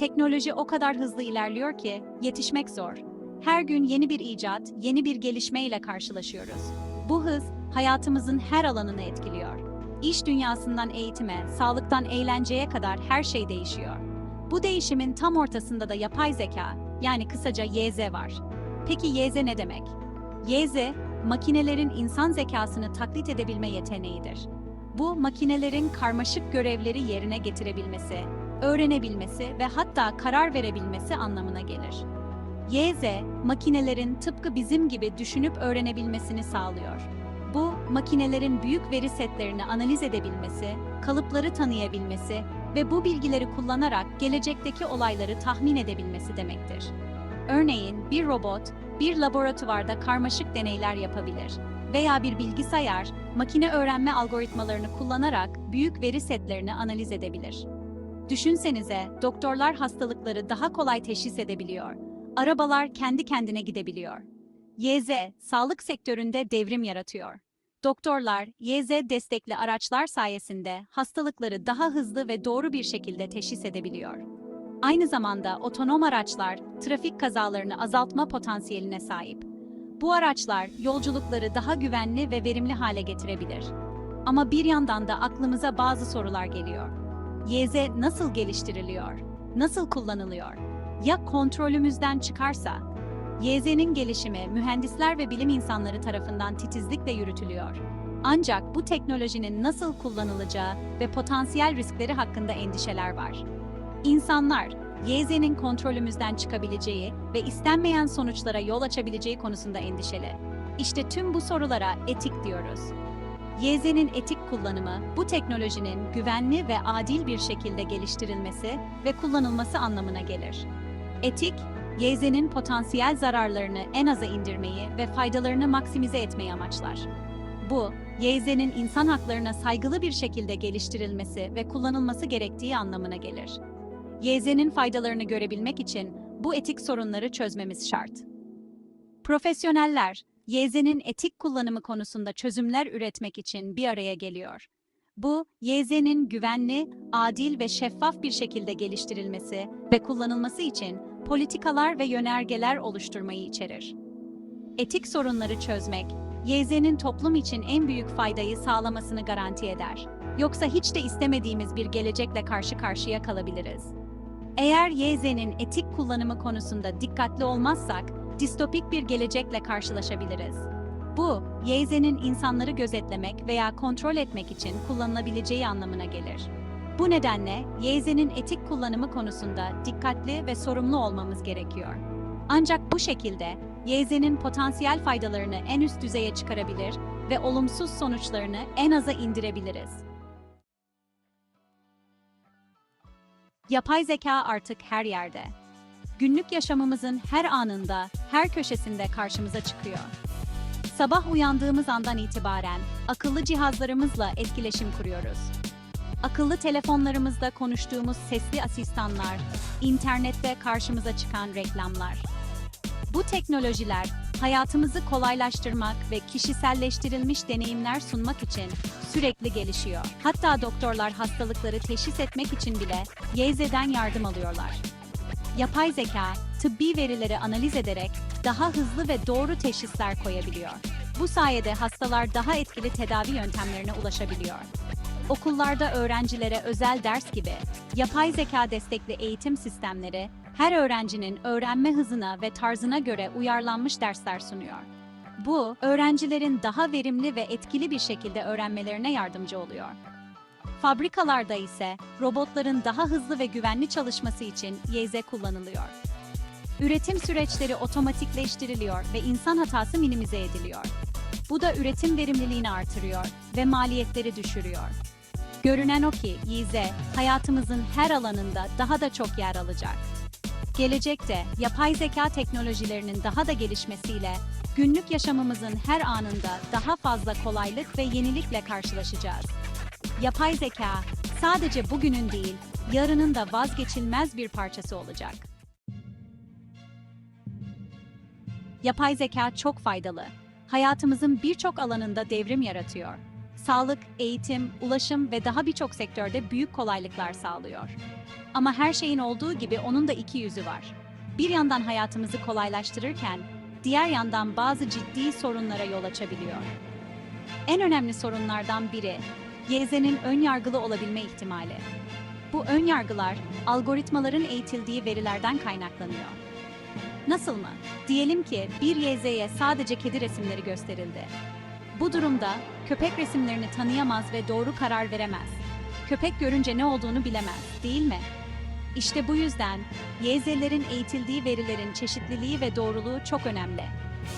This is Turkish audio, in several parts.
Teknoloji o kadar hızlı ilerliyor ki yetişmek zor. Her gün yeni bir icat, yeni bir gelişme ile karşılaşıyoruz. Bu hız hayatımızın her alanını etkiliyor. İş dünyasından eğitime, sağlıktan eğlenceye kadar her şey değişiyor. Bu değişimin tam ortasında da yapay zeka, yani kısaca YZ var. Peki YZ ne demek? YZ, makinelerin insan zekasını taklit edebilme yeteneğidir. Bu, makinelerin karmaşık görevleri yerine getirebilmesi, öğrenebilmesi ve hatta karar verebilmesi anlamına gelir. YZ, makinelerin tıpkı bizim gibi düşünüp öğrenebilmesini sağlıyor. Bu, makinelerin büyük veri setlerini analiz edebilmesi, kalıpları tanıyabilmesi ve bu bilgileri kullanarak gelecekteki olayları tahmin edebilmesi demektir. Örneğin bir robot, bir laboratuvarda karmaşık deneyler yapabilir veya bir bilgisayar, makine öğrenme algoritmalarını kullanarak büyük veri setlerini analiz edebilir. Düşünsenize, doktorlar hastalıkları daha kolay teşhis edebiliyor. Arabalar kendi kendine gidebiliyor. YZ, sağlık sektöründe devrim yaratıyor. Doktorlar, YZ destekli araçlar sayesinde hastalıkları daha hızlı ve doğru bir şekilde teşhis edebiliyor. Aynı zamanda otonom araçlar trafik kazalarını azaltma potansiyeline sahip. Bu araçlar yolculukları daha güvenli ve verimli hale getirebilir. Ama bir yandan da aklımıza bazı sorular geliyor. YZ nasıl geliştiriliyor? Nasıl kullanılıyor? Ya kontrolümüzden çıkarsa? YZ'nin gelişimi mühendisler ve bilim insanları tarafından titizlikle yürütülüyor. Ancak bu teknolojinin nasıl kullanılacağı ve potansiyel riskleri hakkında endişeler var. İnsanlar, YZ'nin kontrolümüzden çıkabileceği ve istenmeyen sonuçlara yol açabileceği konusunda endişeli. İşte tüm bu sorulara etik diyoruz. YZ'nin etik kullanımı, bu teknolojinin güvenli ve adil bir şekilde geliştirilmesi ve kullanılması anlamına gelir. Etik, YZ'nin potansiyel zararlarını en aza indirmeyi ve faydalarını maksimize etmeyi amaçlar. Bu, YZ'nin insan haklarına saygılı bir şekilde geliştirilmesi ve kullanılması gerektiği anlamına gelir. YZ'nin faydalarını görebilmek için bu etik sorunları çözmemiz şart. Profesyoneller, YZ'nin etik kullanımı konusunda çözümler üretmek için bir araya geliyor. Bu, YZ'nin güvenli, adil ve şeffaf bir şekilde geliştirilmesi ve kullanılması için politikalar ve yönergeler oluşturmayı içerir. Etik sorunları çözmek, YZ'nin toplum için en büyük faydayı sağlamasını garanti eder. Yoksa hiç de istemediğimiz bir gelecekle karşı karşıya kalabiliriz. Eğer YZ'nin etik kullanımı konusunda dikkatli olmazsak, distopik bir gelecekle karşılaşabiliriz. Bu, YZ'nin insanları gözetlemek veya kontrol etmek için kullanılabileceği anlamına gelir. Bu nedenle YZ'nin etik kullanımı konusunda dikkatli ve sorumlu olmamız gerekiyor. Ancak bu şekilde YZ'nin potansiyel faydalarını en üst düzeye çıkarabilir ve olumsuz sonuçlarını en aza indirebiliriz. Yapay zeka artık her yerde. Günlük yaşamımızın her anında, her köşesinde karşımıza çıkıyor. Sabah uyandığımız andan itibaren akıllı cihazlarımızla etkileşim kuruyoruz. Akıllı telefonlarımızda konuştuğumuz sesli asistanlar, internette karşımıza çıkan reklamlar. Bu teknolojiler hayatımızı kolaylaştırmak ve kişiselleştirilmiş deneyimler sunmak için sürekli gelişiyor. Hatta doktorlar hastalıkları teşhis etmek için bile YZ'den yardım alıyorlar. Yapay zeka, tıbbi verileri analiz ederek daha hızlı ve doğru teşhisler koyabiliyor. Bu sayede hastalar daha etkili tedavi yöntemlerine ulaşabiliyor. Okullarda öğrencilere özel ders gibi yapay zeka destekli eğitim sistemleri her öğrencinin öğrenme hızına ve tarzına göre uyarlanmış dersler sunuyor. Bu, öğrencilerin daha verimli ve etkili bir şekilde öğrenmelerine yardımcı oluyor. Fabrikalarda ise robotların daha hızlı ve güvenli çalışması için YZ kullanılıyor. Üretim süreçleri otomatikleştiriliyor ve insan hatası minimize ediliyor. Bu da üretim verimliliğini artırıyor ve maliyetleri düşürüyor. Görünen o ki YZ hayatımızın her alanında daha da çok yer alacak. Gelecekte yapay zeka teknolojilerinin daha da gelişmesiyle günlük yaşamımızın her anında daha fazla kolaylık ve yenilikle karşılaşacağız. Yapay zeka sadece bugünün değil, yarının da vazgeçilmez bir parçası olacak. Yapay zeka çok faydalı. Hayatımızın birçok alanında devrim yaratıyor. sağlık, eğitim, ulaşım ve daha birçok sektörde büyük kolaylıklar sağlıyor. Ama her şeyin olduğu gibi onun da iki yüzü var. Bir yandan hayatımızı kolaylaştırırken, diğer yandan bazı ciddi sorunlara yol açabiliyor. En önemli sorunlardan biri, YZ'nin ön yargılı olabilme ihtimali. Bu ön yargılar, algoritmaların eğitildiği verilerden kaynaklanıyor. Nasıl mı? Diyelim ki bir YZ'ye sadece kedi resimleri gösterildi. Bu durumda köpek resimlerini tanıyamaz ve doğru karar veremez. Köpek görünce ne olduğunu bilemez, değil mi? İşte bu yüzden YZ'lerin eğitildiği verilerin çeşitliliği ve doğruluğu çok önemli.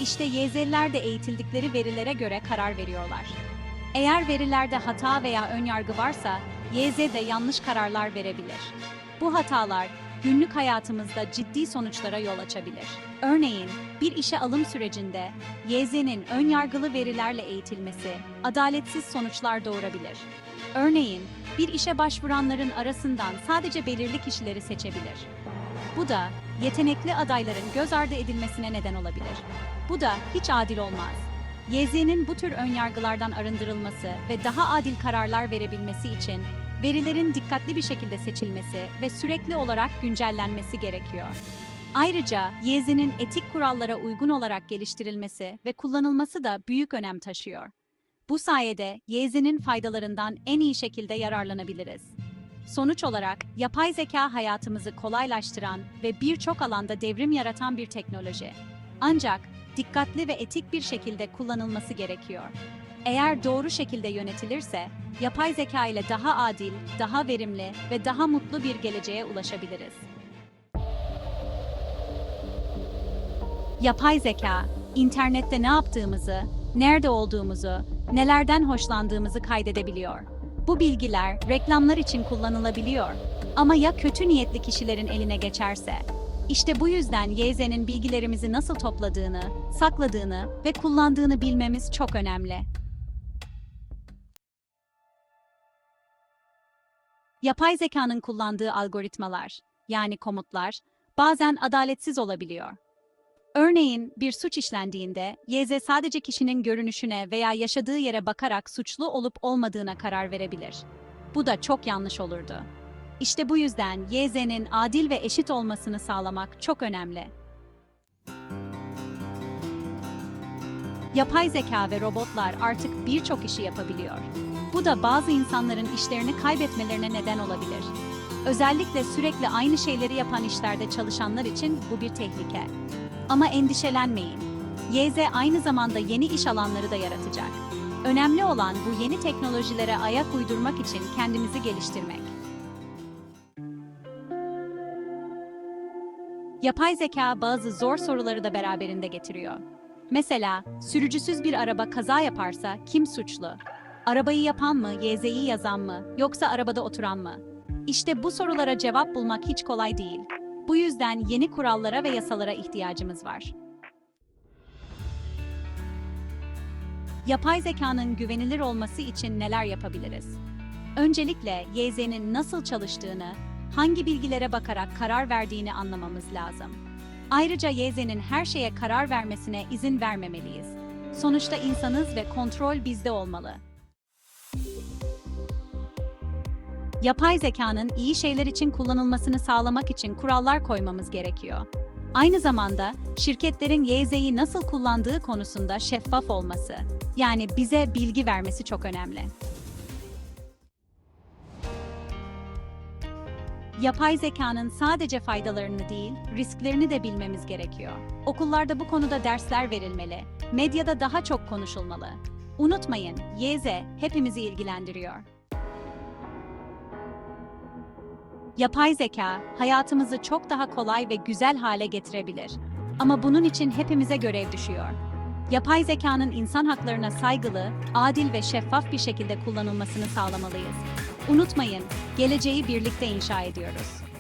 İşte YZ'ler de eğitildikleri verilere göre karar veriyorlar. Eğer verilerde hata veya önyargı varsa, YZ de yanlış kararlar verebilir. Bu hatalar günlük hayatımızda ciddi sonuçlara yol açabilir. Örneğin, bir işe alım sürecinde YZ'nin önyargılı verilerle eğitilmesi adaletsiz sonuçlar doğurabilir. Örneğin, bir işe başvuranların arasından sadece belirli kişileri seçebilir. Bu da yetenekli adayların göz ardı edilmesine neden olabilir. Bu da hiç adil olmaz. YZ'nin bu tür önyargılardan arındırılması ve daha adil kararlar verebilmesi için verilerin dikkatli bir şekilde seçilmesi ve sürekli olarak güncellenmesi gerekiyor. Ayrıca YZ'nin etik kurallara uygun olarak geliştirilmesi ve kullanılması da büyük önem taşıyor. Bu sayede YZ'nin faydalarından en iyi şekilde yararlanabiliriz. Sonuç olarak yapay zeka hayatımızı kolaylaştıran ve birçok alanda devrim yaratan bir teknoloji. Ancak dikkatli ve etik bir şekilde kullanılması gerekiyor. Eğer doğru şekilde yönetilirse, yapay zeka ile daha adil, daha verimli ve daha mutlu bir geleceğe ulaşabiliriz. Yapay zeka, internette ne yaptığımızı, nerede olduğumuzu, nelerden hoşlandığımızı kaydedebiliyor. Bu bilgiler reklamlar için kullanılabiliyor. Ama ya kötü niyetli kişilerin eline geçerse? İşte bu yüzden YZ'nin bilgilerimizi nasıl topladığını, sakladığını ve kullandığını bilmemiz çok önemli. Yapay zekanın kullandığı algoritmalar, yani komutlar, bazen adaletsiz olabiliyor. Örneğin bir suç işlendiğinde YZ sadece kişinin görünüşüne veya yaşadığı yere bakarak suçlu olup olmadığına karar verebilir. Bu da çok yanlış olurdu. İşte bu yüzden YZ'nin adil ve eşit olmasını sağlamak çok önemli. Yapay zeka ve robotlar artık birçok işi yapabiliyor. Bu da bazı insanların işlerini kaybetmelerine neden olabilir. Özellikle sürekli aynı şeyleri yapan işlerde çalışanlar için bu bir tehlike. Ama endişelenmeyin. YZ aynı zamanda yeni iş alanları da yaratacak. Önemli olan bu yeni teknolojilere ayak uydurmak için kendimizi geliştirmek. Yapay zeka bazı zor soruları da beraberinde getiriyor. Mesela, sürücüsüz bir araba kaza yaparsa kim suçlu? Arabayı yapan mı, YZ'yi yazan mı, yoksa arabada oturan mı? İşte bu sorulara cevap bulmak hiç kolay değil. Bu yüzden yeni kurallara ve yasalara ihtiyacımız var. Yapay zekanın güvenilir olması için neler yapabiliriz? Öncelikle YZ'nin nasıl çalıştığını, hangi bilgilere bakarak karar verdiğini anlamamız lazım. Ayrıca YZ'nin her şeye karar vermesine izin vermemeliyiz. Sonuçta insanız ve kontrol bizde olmalı. Yapay zekanın iyi şeyler için kullanılmasını sağlamak için kurallar koymamız gerekiyor. Aynı zamanda şirketlerin YZ'yi nasıl kullandığı konusunda şeffaf olması, yani bize bilgi vermesi çok önemli. Yapay zekanın sadece faydalarını değil, risklerini de bilmemiz gerekiyor. Okullarda bu konuda dersler verilmeli, medyada daha çok konuşulmalı. Unutmayın, YZ hepimizi ilgilendiriyor. Yapay zeka hayatımızı çok daha kolay ve güzel hale getirebilir. Ama bunun için hepimize görev düşüyor. Yapay zekanın insan haklarına saygılı, adil ve şeffaf bir şekilde kullanılmasını sağlamalıyız. Unutmayın, geleceği birlikte inşa ediyoruz.